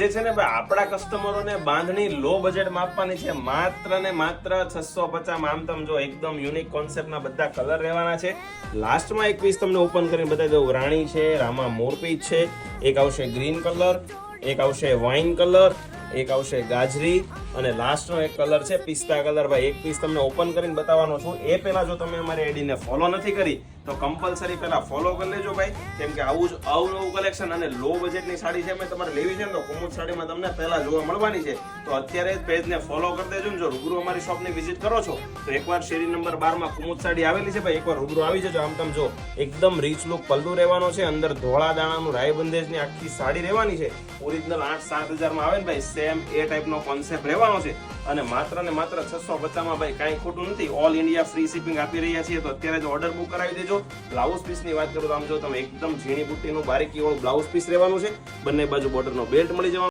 જે છે ને ભાઈ, આપણા કસ્ટમરોને બાંધણી લો બજેટમાં આપવાની છે. માત્ર ને માત્ર છસો પચાસ, આમ તમ જો એકદમ યુનિક કોન્સેપ્ટના બધા કલર રહેવાના છે. લાસ્ટમાં એક પીસ તમને ઓપન કરીને બતાવી દઉં. રાણી છે, રામા મોરપીચ છે, એક આવશે ગ્રીન કલર એક આવશે વાઇન કલર એક આવશે ગાજરી અને લાસ્ટનો એક કલર છે પિસ્તા કલર ભાઈ, એક પીસ તમને ઓપન કરીને બતાવવાનો છું. એ પહેલાં જો તમે અમારી આઈડીને ફોલો નથી કરી, તો કમ્પલસરી પહેલાં ફોલો કરી લેજો ભાઈ. કેમ કે આવું જ અવનવું કલેક્શન અને લો બજેટની સાડી છે મેં તમારે લેવી છે ને તો કુમુદ સાડીમાં તમને પહેલાં જોવા મળવાની છે. તો અત્યારે જ પેજને ફોલો કરી દેજો ને જો રૂબરૂ અમારી શોપની વિઝિટ કરો છો, તો એકવાર શેરી નંબર બારમાં કુમુદ સાડી આવેલી છે ભાઈ, એકવાર રૂબરૂ આવી જજો. આમ તમ જો એકદમ રીચ લુક પલ્લુ રહેવાનો છે, અંદર ધોળા દાણાનું રાય બંદેજની આખી સાડી રહેવાની છે. ઓરિજિનલ આઠ સાત હજારમાં આવે ને ભાઈ સેમ એ ટાઈપનો કોન્સેપ્ટ રહેવાનો છે. અને માત્ર ને માત્ર છસો પચાસમાં ભાઈ કાંઈ ખોટું નથી. ઓલ ઇન્ડિયા ફ્રી શિપિંગ આપી રહ્યા છીએ, તો અત્યારે જ ઓર્ડર બુક કરાવી દેજો. બ્લાઉઝ પીસની વાત કરું તો આમ જો તમે એકદમ ઝીણી બુટ્ટીનું બારીકીવાળું બ્લાઉઝ પીસ રહેવાનું છે. બંને બાજુ બોર્ડરનો બેલ્ટ મળી જવાનો